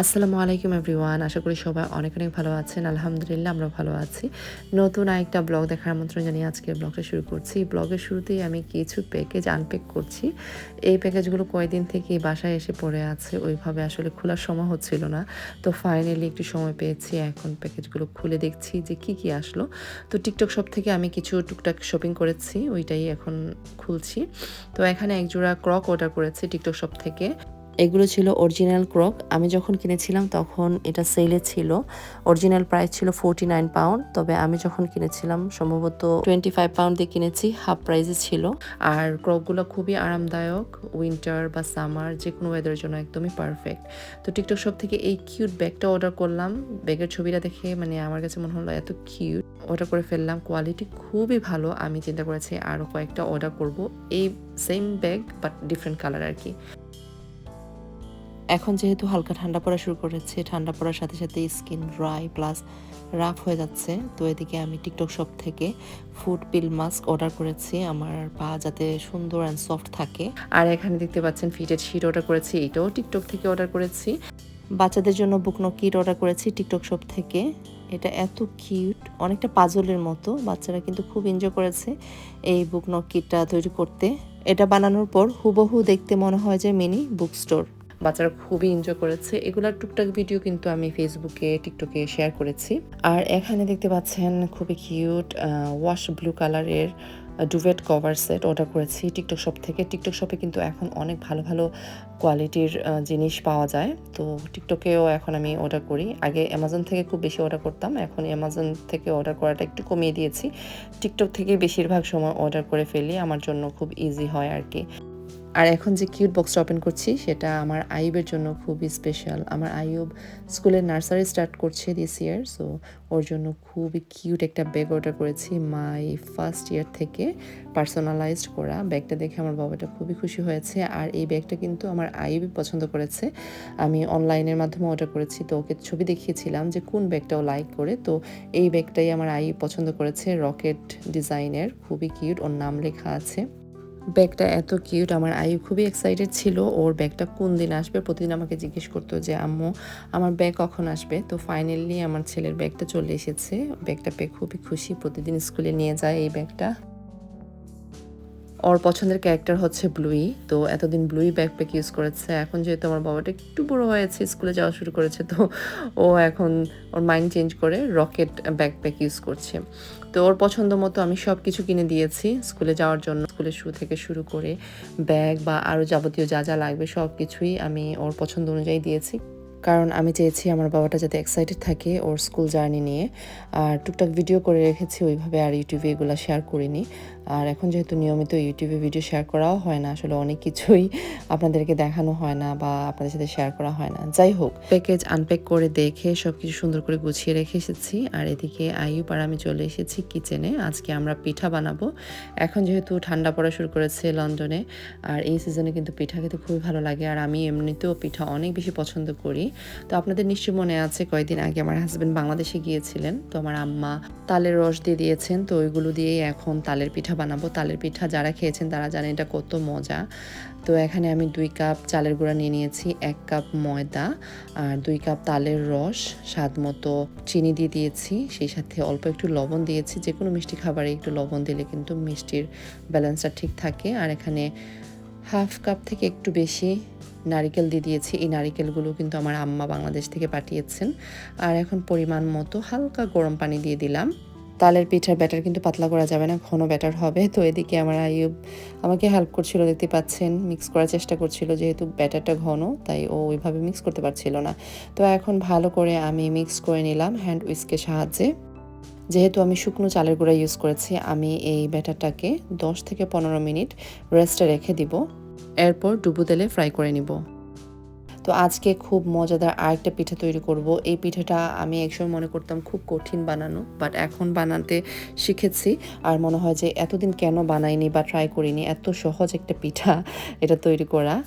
আসসালামু আলাইকুম এভরিওয়ান, আশা করি সবাই অনেক অনেক ভালো আছেন। আলহামদুলিল্লাহ, আমরা ভালো আছি। নতুন আরেকটা ব্লগ দেখার আমন্ত্রণ জানিয়ে আজকে ব্লগটা শুরু করছি। ব্লগের শুরুতেই আমি কিছু প্যাকেজ আনপ্যাক করছি। এই প্যাকেজগুলো কয়েকদিন থেকে বাসায় এসে পড়ে আছে, ওইভাবে আসলে খোলার সময় হচ্ছিল না। তো ফাইনালি একটু সময় পেয়েছি, এখন প্যাকেজগুলো খুলে দেখছি যে কি কি আসলো। তো টিকটক শপ থেকে আমি কিছু টুকটাক শপিং করেছি, ওইটাই এখন খুলছি। তো এখানে একজোড়া ক্রক অর্ডার করেছি টিকটক শপ থেকে। এগুলো ছিল অরিজিনাল ক্রক আমি যখন কিনেছিলাম তখন এটা সেলে ছিল। অরিজিনাল প্রাইস ছিল ফোরটি নাইন পাউন্ড তবে আমি যখন কিনেছিলাম সম্ভবত টোয়েন্টি ফাইভ পাউন্ড দিয়ে কিনেছি হাফ প্রাইসে ছিল। আর ক্রকগুলো খুবই আরামদায়ক উইন্টার বা সামার যে কোনো ওয়েদারের জন্য একদমই পারফেক্ট তো টিকটক শপ থেকে এই কিউট ব্যাগটা অর্ডার করলাম। ব্যাগের ছবিটা দেখে মানে আমার কাছে মনে হলো এত কিউট অর্ডার করে ফেললাম। কোয়ালিটি খুবই ভালো। আমি চিন্তা করেছি আরও কয়েকটা অর্ডার করব। এই same bag but different colour আর কি। এখন যেহেতু হালকা ঠান্ডা পড়া শুরু করেছে, ঠান্ডা পড়ার সাথে সাথে স্কিন ড্রাই প্লাস রাফ হয়ে যাচ্ছে। তো এদিকে আমি টিকটক শপ থেকে ফুড পিল মাস্ক অর্ডার করেছি। আমার পা যাতে সুন্দর অ্যান্ড সফট থাকে। আর এখানে দেখতে পাচ্ছেন ফিটেড শিট অর্ডার করেছি, এটাও টিকটক থেকে অর্ডার করেছি। বাচ্চাদের জন্য বুকনো কিট অর্ডার করেছি টিকটক শপ থেকে। এটা এত কিউট অনেকটা পাজলের মতো। বাচ্চারা কিন্তু খুব এনজয় করেছে এই বুকনো কিটটা তৈরি করতে। এটা বানানোর পর হুবহু দেখতে মনে হয় যে মিনি বুক স্টোর বাচ্চারা খুবই এনজয় করেছে। এগুলার টুকটাক ভিডিও কিন্তু আমি ফেসবুকে টিকটকে শেয়ার করেছি। আর এখানে দেখতে পাচ্ছেন খুবই কিউট ওয়াশ ব্লু কালারের ডুভেট কভার সেট অর্ডার করেছি টিকটক শপ থেকে। টিকটক শপে কিন্তু এখন অনেক ভালো ভালো কোয়ালিটির জিনিস পাওয়া যায়। তো টিকটকেও এখন আমি অর্ডার করি। আগে অ্যামাজন থেকে খুব বেশি অর্ডার করতাম। এখন অ্যামাজন থেকে অর্ডার করাটা একটু কমিয়ে দিয়েছি। টিকটক থেকে বেশিরভাগ সময় অর্ডার করে ফেলি। আমার জন্য খুব ইজি হয় আর কি আর এখন যে কিউট বক্সটা ওপেন করছি, সেটা আমার আইবের জন্য খুবই স্পেশাল আমার আইব স্কুলের নার্সারি স্টার্ট করছে দিস ইয়ার সো ওর জন্য খুবই কিউট একটা ব্যাগ অর্ডার করেছি মাই ফার্স্ট ইয়ার থেকে পার্সোনালাইজড করা। ব্যাগটা দেখে আমার বাবাটা খুবই খুশি হয়েছে, আর এই ব্যাগটা কিন্তু আমার আইবি পছন্দ করেছে। আমি অনলাইনের মাধ্যমে অর্ডার করেছি, তো ওকে ছবি দেখিয়েছিলাম যে কোন ব্যাগটা ও লাইক করে, তো এই ব্যাগটাই আমার আই পছন্দ করেছে রকেট ডিজাইনের খুবই কিউট ওর নাম লেখা আছে। ব্যাগটা এত কিউট, আমার আয়ু খুবই এক্সাইটেড ছিল। ওর ব্যাগটা কোন দিন আসবে? প্রতিদিন আমাকে জিজ্ঞেস করতো যে, আম্মু, আমার ব্যাগ কখন আসবে? তো ফাইনালি আমার ছেলের ব্যাগটা চলে এসেছে। ব্যাগটা পেয়ে খুবই খুশি। প্রতিদিন স্কুলে নিয়ে যায় এই ব্যাগটা। ওর পছন্দের ক্যারেক্টার হচ্ছে ব্লুই তো এতদিন ব্লুই ব্যাকপ্যাক ইউজ করেছে। এখন যেহেতু আমার বাবাটা একটু বড় হয়েছে, স্কুলে যাওয়া শুরু করেছে, তো ও এখন ওর মাইন্ড চেঞ্জ করে রকেট ব্যাকপ্যাক ইউজ করছে। তো ওর পছন্দ মতো আমি সব কিছু কিনে দিয়েছি স্কুলে যাওয়ার জন্য। স্কুলের শুরু থেকে শুরু করে ব্যাগ বা আরও যাবতীয় যা যা লাগবে সব কিছুই আমি ওর পছন্দ অনুযায়ী দিয়েছি। কারণ আমি চেয়েছি আমার বাবাটা যাতে এক্সাইটেড থাকে ওর স্কুল জার্নি নিয়ে। আর টুকটাক ভিডিও করে রেখেছি, ওইভাবে আর ইউটিউবে এগুলো শেয়ার করিনি। আর এখন যেহেতু নিয়মিত ইউটিউবে ভিডিও শেয়ার করাও হয় না, আসলে অনেক কিছুই আপনাদেরকে দেখানো হয় না বা আপনাদের সাথে শেয়ার করা হয় না। যাই হোক প্যাকেজ আনপ্যাক করে দেখে সব কিছু সুন্দর করে গুছিয়ে রেখে এসেছি। আর এদিকে আয়ুব পাড়া আমি চলে এসেছি কিচেনে আজকে আমরা পিঠা বানাবো। এখন যেহেতু ঠান্ডা পড়া শুরু করেছে লন্ডনে, আর এই সিজনে কিন্তু পিঠা খেতে খুবই ভালো লাগে। আর আমি এমনিতেও পিঠা অনেক বেশি পছন্দ করি। তো আপনাদের নিশ্চয়ই মনে আছে, কয়েকদিন আগে আমার হাজব্যান্ড বাংলাদেশে গিয়েছিলেন। তো আমার আম্মা তালের রস দিয়ে দিয়েছেন। তো ওইগুলো দিয়েই এখন তালের পিঠা বানাবো, তালের পিঠা যারা খেয়েছেন তারা জানেন এটা কত মজা। তো এখানে আমি দুই কাপ চালের গুঁড়া নিয়ে নিয়েছি, এক কাপ ময়দা আর দুই কাপ তালের রস, স্বাদ মতো চিনি দিয়ে দিয়েছি, সেই সাথে অল্প একটু লবণ দিয়েছি যে কোনো মিষ্টি খাবারে একটু লবণ দিলে কিন্তু মিষ্টির ব্যালেন্সটা ঠিক থাকে। আর এখানে হাফ কাপ থেকে একটু বেশি নারিকেল দিয়ে দিয়েছি, এই নারিকেলগুলো কিন্তু আমার আম্মা বাংলাদেশ থেকে পাঠিয়েছেন। আর এখন পরিমাণ মতো হালকা গরম পানি দিয়ে দিলাম। তালের পিঠার ব্যাটার কিন্তু পাতলা করা যাবে না, ঘন ব্যাটার হবে। তো এদিকে আমার আয়ুব আমাকে হেল্প করছিল, দেখতে পাচ্ছেন মিক্স করার চেষ্টা করছিল, যেহেতু ব্যাটারটা ঘন, তাই ও ওইভাবে মিক্স করতে পারছিল না। তো এখন ভালো করে আমি মিক্স করে নিলাম হ্যান্ড উইস্কের সাহায্যে। যেহেতু আমি শুকনো চালের গুঁড়া ইউজ করেছি, আমি এই ব্যাটারটাকে দশ থেকে পনেরো মিনিট রেস্টে রেখে দিব। এরপর ডুবো তেলে ফ্রাই করে নিব। তো আজকে খুব মজাদার আরেকটা পিঠা তৈরি করব। এই পিঠাটা আমি একসময় মনে করতাম খুব কঠিন বানানো বাট এখন বানাতে শিখেছি। আর মনে হয় যে এতদিন কেন বানাইনি বা ট্রাই করিনি, এত সহজ একটা পিঠা এটা তৈরি করা।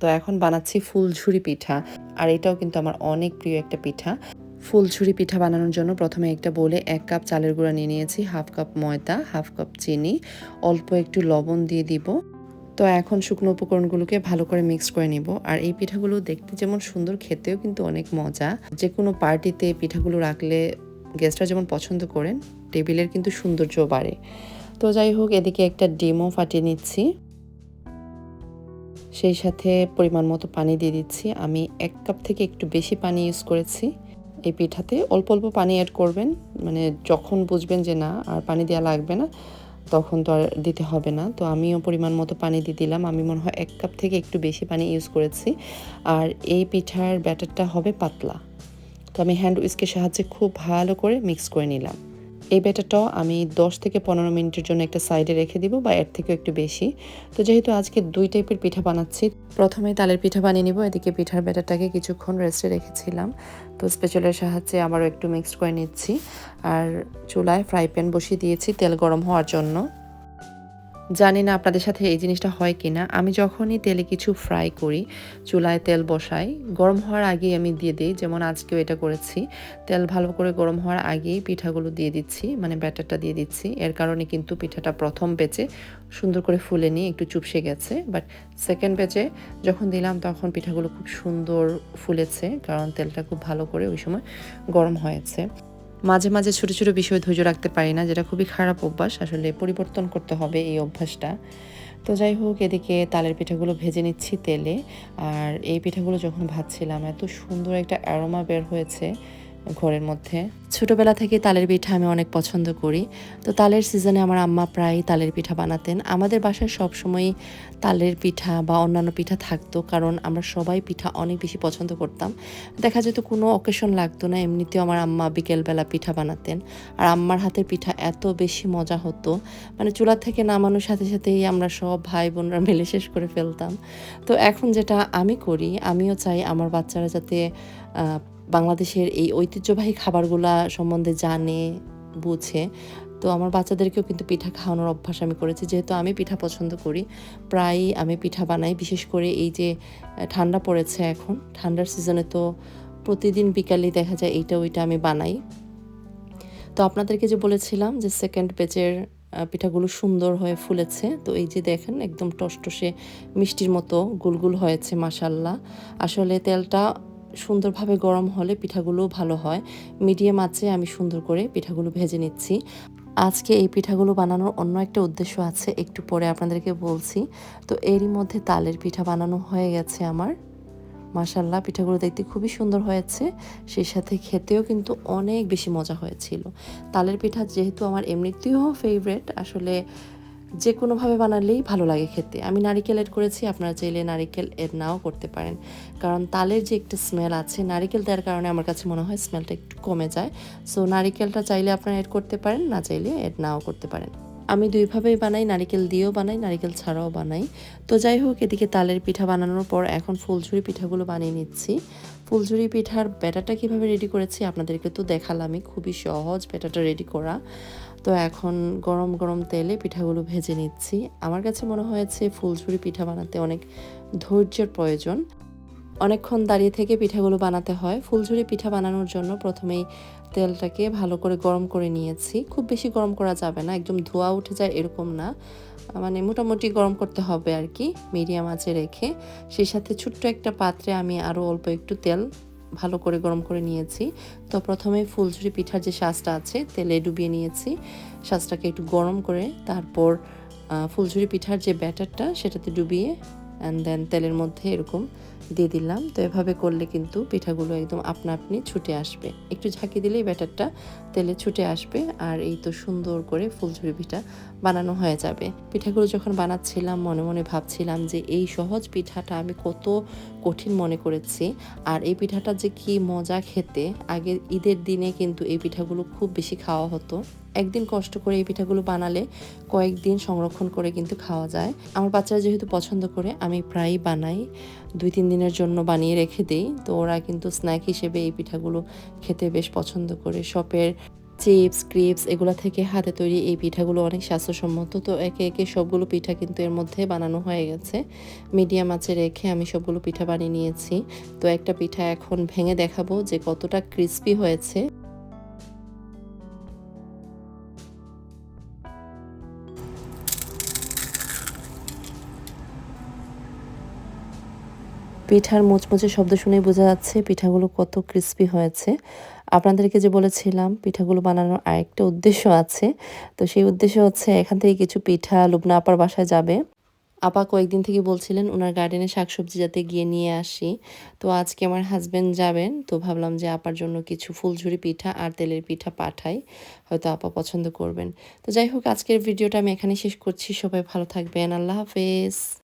তো এখন বানাচ্ছি ফুলঝুরি পিঠা। আর এটাও কিন্তু আমার অনেক প্রিয় একটা পিঠা। ফুলঝুরি পিঠা বানানোর জন্য প্রথমে একটা বলে এক কাপ চালের গুঁড়া নিয়ে নিয়েছি, হাফ কাপ ময়দা, হাফ কাপ চিনি, অল্প একটু লবণ দিয়ে দিব। তো এখন শুকনো উপকরণগুলোকে ভালো করে মিক্স করে নিব। আর এই পিঠাগুলো দেখতে যেমন সুন্দর, খেতেও কিন্তু অনেক মজা। যে কোনো পার্টিতে পিঠাগুলো রাখলে গেস্টরা যেমন পছন্দ করেন, টেবিলের কিন্তু সৌন্দর্য বাড়ে। তো যাই হোক, এদিকে একটা ডিমও ফাটিয়ে নিচ্ছি। সেই সাথে পরিমাণ মতো পানি দিয়ে দিচ্ছি। আমি এক কাপ থেকে একটু বেশি পানি ইউজ করেছি এই পিঠাতে। অল্প অল্প পানি অ্যাড করবেন মানে যখন বুঝবেন যে না, আর পানি দেওয়া লাগবে না। তখন তো আর দিতে হবে না। তো আমিও পরিমাণ মতো পানি দিয়ে দিলাম। আমি মনে হয় এক কাপ থেকে একটু বেশি পানি ইউজ করেছি। আর এই পিঠার ব্যাটারটা হবে পাতলা। তো আমি হ্যান্ড উইস্কের সাহায্যে খুব ভালো করে মিক্স করে নিলাম। এই ব্যাটারটাও আমি 10 থেকে পনেরো মিনিটের জন্য একটা সাইডে রেখে দিব বা এর থেকেও একটু বেশি। তো যেহেতু আজকে দুই টাইপের পিঠা বানাচ্ছি, প্রথমে তালের পিঠা বানিয়ে নিব, এদিকে পিঠার ব্যাটারটাকে কিছুক্ষণ রেস্টে রেখেছিলাম। তো স্পেশালের সাহায্যে আবারও একটু মিক্সড করে নিচ্ছি। আর চুলায় ফ্রাই প্যান বসিয়ে দিয়েছি, তেল গরম হওয়ার জন্য। জানি না আপনাদের সাথে এই জিনিসটা হয় কি না আমি যখনই তেলে কিছু ফ্রাই করি, চুলায় তেল বসাই, গরম হওয়ার আগেই আমি দিয়ে দিই, যেমন আজকেও এটা করেছি। তেল ভালো করে গরম হওয়ার আগেই পিঠাগুলো দিয়ে দিচ্ছি মানে ব্যাটারটা দিয়ে দিচ্ছি। এর কারণে কিন্তু পিঠাটা প্রথম বেচে সুন্দর করে ফুলে নিয়ে একটু চুপসে গেছে। বাট সেকেন্ড বেচে যখন দিলাম, তখন পিঠাগুলো খুব সুন্দর ফুলেছে, কারণ তেলটা খুব ভালো করে ওই সময় গরম হয়েছে। মাঝে মাঝে ছোট ছোট বিষয় ধৈর্য রাখতে পারি না, যেটা খুবই খারাপ অভ্যাস। আসলে পরিবর্তন করতে হবে এই অভ্যাসটা। তো যাই হোক, এদিকে তালের পিঠাগুলো ভেজে নিচ্ছি তেলে। আর এই পিঠাগুলো যখন ভাজছিলাম, এত সুন্দর একটা অ্যারোমা বের হয়েছে। ঘরের মধ্যে। ছোটবেলা থেকে তালের পিঠা আমি অনেক পছন্দ করি। তো তালের সিজনে আমার আম্মা প্রায় তালের পিঠা বানাতেন। আমাদের বাসায় সবসময় তালের পিঠা বা অন্যান্য পিঠা থাকতো, কারণ আমরা সবাই পিঠা অনেক বেশি পছন্দ করতাম। দেখা যেত কোনো অকেশন লাগতো না, এমনিতেও আমার আম্মা বিকেলবেলা পিঠা বানাতেন। আর আম্মার হাতের পিঠা এত বেশি মজা হতো। মানে চুলা থেকে নামানোর সাথে সাথেই আমরা সব ভাই বোনরা মিলে শেষ করে ফেলতাম। তো এখন যেটা আমি করি, আমিও চাই আমার বাচ্চারা যাতে বাংলাদেশের এই ঐতিহ্যবাহী খাবারগুলা সম্বন্ধে জানে, বুঝে। তো আমার বাচ্চাদেরকেও কিন্তু পিঠা খাওয়ানোর অভ্যাস আমি করেছি। যেহেতু আমি পিঠা পছন্দ করি, প্রায়ই আমি পিঠা বানাই। বিশেষ করে এই যে ঠান্ডা পড়েছে এখন, ঠান্ডার সিজনে তো প্রতিদিন বিকালে দেখা যায় এইটা ওইটা আমি বানাই। তো আপনাদেরকে যে বলেছিলাম যে সেকেন্ড পেজের পিঠাগুলো সুন্দর হয়ে ফুলেছে, তো এই যে দেখেন একদম টসটসে মিষ্টির মতো গুলগুল হয়েছে মাসাল্লাহ আসলে তেলটা সুন্দরভাবে গরম হলে পিঠাগুলো ভালো হয়। মিডিয়াম আঁচে আমি সুন্দর করে পিঠাগুলো ভেজে নিচ্ছি। আজকে এই পিঠাগুলো বানানোর অন্য একটা উদ্দেশ্য আছে, একটু পরে আপনাদেরকে বলছি। তো এরই মধ্যে তালের পিঠা বানানো হয়ে গেছে আমার। মাসাল্লাহ পিঠাগুলো দেখতে খুবই সুন্দর হয়েছে। সেই সাথে খেতেও কিন্তু অনেক বেশি মজা হয়েছিল। তালের পিঠা যেহেতু আমার এমনিতেও ফেভারেট আসলে যে কোনোভাবে বানালেই ভালো লাগে খেতে। আমি নারিকেল এড করেছি, আপনারা চাইলে নারিকেল এড নাও করতে পারেন। কারণ তালের যে একটা স্মেল আছে, নারিকেল দেওয়ার কারণে আমার কাছে মনে হয় স্মেলটা একটু কমে যায়। সো নারিকেলটা চাইলে আপনারা এড করতে পারেন, না চাইলে এড নাও করতে পারেন। আমি দুইভাবেই বানাই, নারিকেল দিয়েও বানাই, নারিকেল ছাড়াও বানাই। তো যাই হোক, এদিকে তালের পিঠা বানানোর পর এখন ফুলঝুরি পিঠাগুলো বানিয়ে নিচ্ছি। ফুলঝুরি পিঠার ব্যাটারটা কীভাবে রেডি করেছি আপনাদেরকে তো দেখালামই, খুবই সহজ ব্যাটারটা রেডি করা। তো এখন গরম গরম তেলে পিঠাগুলো ভেজে নিচ্ছি। আমার কাছে মনে হয়েছে ফুলঝুরি পিঠা বানাতে অনেক ধৈর্যের প্রয়োজন। অনেকক্ষণ দাঁড়িয়ে থেকে পিঠাগুলো বানাতে হয়। ফুলঝুরি পিঠা বানানোর জন্য প্রথমেই তেলটাকে ভালো করে গরম করে নিয়েছি। খুব বেশি গরম করা যাবে না, একদম ধোয়া উঠে যায় এরকম না। মানে মোটামুটি গরম করতে হবে আর কি, মিডিয়াম আঁচে রেখে। সেই সাথে ছোট্ট একটা পাত্রে আমি আরও অল্প একটু তেল ভালো করে গরম করে নিয়েছি। তো প্রথমে ফুলঝুরি পিঠার যে শাঁসটা আছে, তেলে ডুবিয়ে নিয়েছি। শাঁসটাকে একটু গরম করে তারপর ফুলঝুরি পিঠার যে ব্যাটারটা, সেটাতে ডুবিয়ে অ্যান্ড দেন তেলের মধ্যে এরকম দিয়ে দিলাম। তো এভাবে করলে কিন্তু পিঠাগুলো একদম আপনা আপনি ছুটে আসবে। একটু ঝাঁকি দিলেই ব্যাটারটা তেলে ছুটে আসবে আর এই তো সুন্দর করে ফুলঝুরি পিঠা বানানো হয়ে যাবে। পিঠাগুলো যখন বানাচ্ছিলাম, মনে মনে ভাবছিলাম যে এই সহজ পিঠাটা আমি কত কঠিন মনে করেছি আর এই পিঠাটা যে কি মজা খেতে। আগে ঈদের দিনে কিন্তু এই পিঠাগুলো খুব বেশি খাওয়া হতো। একদিন কষ্ট করে এই পিঠাগুলো বানালে কয়েকদিন সংরক্ষণ করে কিন্তু খাওয়া যায়। আমার বাচ্চারা যেহেতু পছন্দ করে, আমি প্রায়ই বানাই। দুই, তিন দিনের জন্য বানিয়ে রেখে দিই। তো ওরা কিন্তু স্ন্যাক হিসেবে এই পিঠাগুলো খেতে বেশ পছন্দ করে। শপের চিপস, ক্রিপস এগুলো থেকে হাতে তৈরি এই পিঠাগুলো অনেক স্বাস্থ্যসম্মত। তো একে একে সবগুলো পিঠা কিন্তু এর মধ্যে বানানো হয়ে গেছে। মিডিয়াম আঁচে রেখে আমি সবগুলো পিঠা বানিয়ে নিয়েছি। তো একটা পিঠা এখন ভেঙে দেখাবো যে কতটা ক্রিস্পি হয়েছে। পিঠার মুচমুচে শব্দ শুনেই বোঝা যাচ্ছে পিঠাগুলো কত ক্রিস্পি হয়েছে। আপনাদেরকে যে বলেছিলাম, পিঠাগুলো বানানোর আরেকটা উদ্দেশ্য আছে। তো সেই উদ্দেশ্য হচ্ছে এখান থেকে কিছু পিঠা লুবনা আপার বাসায় যাবে। আপা কয়েকদিন থেকে বলছিলেন, ওনার গার্ডেনে শাকসবজি যাতে গিয়ে নিয়ে আসি। তো আজকে আমার হাজব্যান্ড যাবেন, তো ভাবলাম যে আপার জন্য কিছু ফুলঝুরি পিঠা আর তেলের পিঠা পাঠাই। হয়তো আপা পছন্দ করবেন। তো যাই হোক, আজকের ভিডিওটা আমি এখানে শেষ করছি। সবাই ভালো থাকবেন। আল্লাহ হাফেজ।